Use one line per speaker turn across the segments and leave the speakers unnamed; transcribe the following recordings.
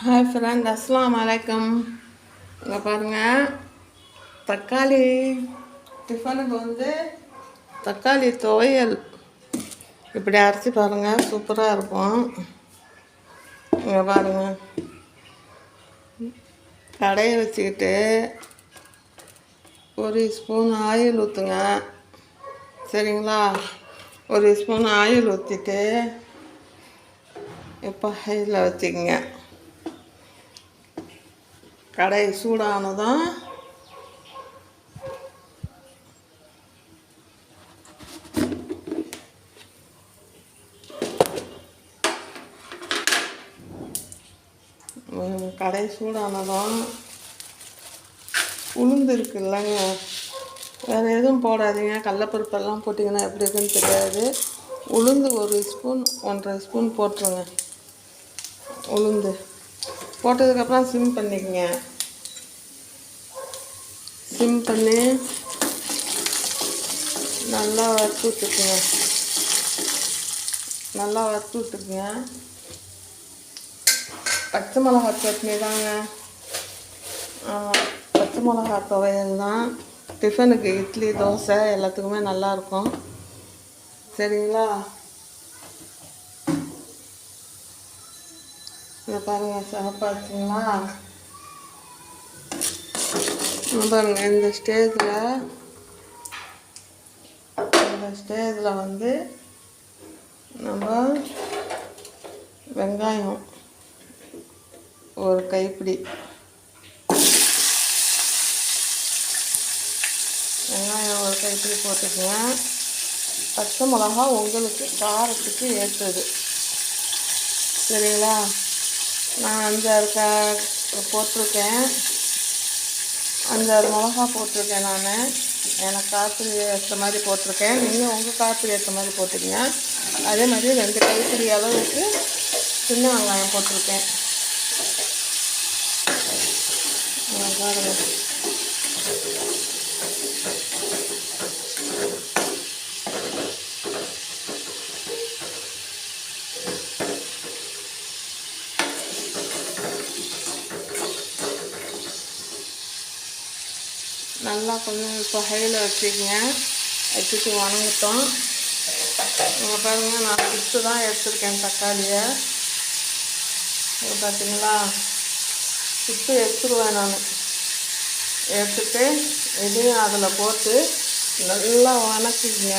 Hi friend அஸ்லாம் வலைக்கம் இங்கே பாருங்கள் தக்காளி டிஃபனுக்கு வந்து தக்காளி துவையல் இப்படி அரைச்சி பாருங்கள் சூப்பராக இருக்கும் இங்கே பாருங்கள் கடையை வச்சுக்கிட்டு ஒரு ஸ்பூன் ஆயில் ஊற்றுங்க சரிங்களா ஒரு ஸ்பூன் ஆயில் ஊற்றிட்டு இப்போ ஹையில் வச்சுக்கோங்க கடை சூடானதும் கடை சூடானதும் உளுந்து இருக்குல்லங்க வேறு எதுவும் போடாதீங்க. கடலப்பருப்பெல்லாம் போட்டிங்கன்னா எப்படி இருக்குன்னு தெரியாது. உளுந்து ஒரு ஸ்பூன் ஒன்றரை ஸ்பூன் போட்டுருங்க. உளுந்து. போட்டதுக்கப்புறம் சிம் பண்ணிக்கங்க. சிம் பண்ணி நல்லா வறுத்து விட்டுக்குங்க நல்லா வறுத்து விட்டுக்குங்க பச்சை மிளகா சட்னி தாங்க. பச்சை மிளகா துவையல் தான். டிஃபனுக்கு இட்லி தோசை எல்லாத்துக்குமே நல்லாயிருக்கும். சரிங்களா? இங்கே பாருங்கள் சாப்பாடுங்களா பாருங்க இந்த ஸ்டேஜில் இந்த ஸ்டேஜில் வந்து நம்ம வெங்காயம் ஒரு கைப்பிடி. வெங்காயம் ஒரு கைப்பிடி போட்டுக்குவேன் பச்சை மிளகா உங்களுக்கு காரத்துக்கு ஏற்றது. சரிங்களா? நான் அஞ்சாறு கா போட்டிருக்கேன். அஞ்சாறு மிளகா போட்டிருக்கேன் நான். எனக்கு காய்ச்சல் ஏற்ற மாதிரி போட்டிருக்கேன். நீங்கள் உங்கள் காய்ச்சல் ஏற்ற மாதிரி போட்டுக்கங்க. அதே மாதிரி ரெண்டு கைப்பிடி அளவுக்கு சின்ன வெங்காயம் போட்டிருக்கேன். பாருங்கள் நல்லா கொஞ்சம் புகையில் வச்சுக்கோங்க வச்சுட்டு வணங்கட்டும். இங்கே பாருங்கள் நான் சுட்டு தான் எடுத்துருக்கேன் தக்காளியை. இது பார்த்தீங்களா சுட்டு எடுத்துருவேன் நான். எடுத்துட்டு இதையும் அதில் போட்டு நல்லா வணக்கிங்க.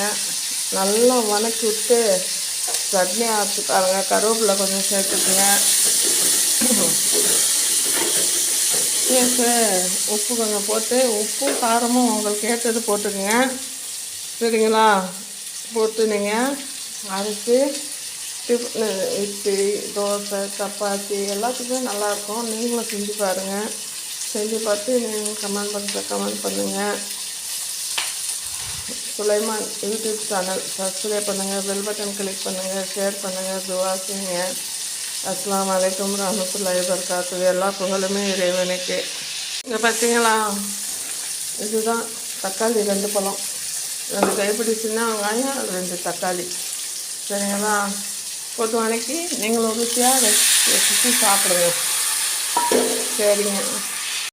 நல்லா வணக்கி விட்டு சட்னி அரைச்சி பாருங்கள் கருவேப்பிலை கொஞ்சம் சேர்த்துக்குங்க. சேர்த்து உப்பு கொஞ்சம் போட்டு உப்பும் காரமும் உங்களுக்கு ஏற்றது போட்டுக்கோங்க. சரிங்களா? போட்டு நீங்கள் அரைச்சி டிஃபனு இட்லி தோசை சப்பாத்தி எல்லாத்துக்குமே நல்லாயிருக்கும். நீங்களும் செஞ்சு பாருங்கள் செஞ்சு பார்த்து நீங்கள் கமெண்ட் பண்ணுற கமெண்ட் பண்ணுங்கள் சுலைமான் யூடியூப் சேனல் சப்ஸ்கிரைப் பண்ணுங்கள் பெல் பட்டன் கிளிக் பண்ணுங்கள் ஷேர் பண்ணுங்கள் துவா செய்யுங்க. அஸ்லாம் அலைக்கும் ரஹமத்துல்லாஹி வபரகாத்து எல்லா புகழுமே இறைவனுக்கு. இங்கே பார்த்தீங்களா இதுதான் தக்காளி ரெண்டு பழம். ரெண்டு கைப்பிடி சின்ன வெங்காயம் ரெண்டு தக்காளி. சரிங்களா? போட்டு வணக்கி நீங்களும் ருசியாக வச்சு சாப்பிடுங்க. சரிங்க.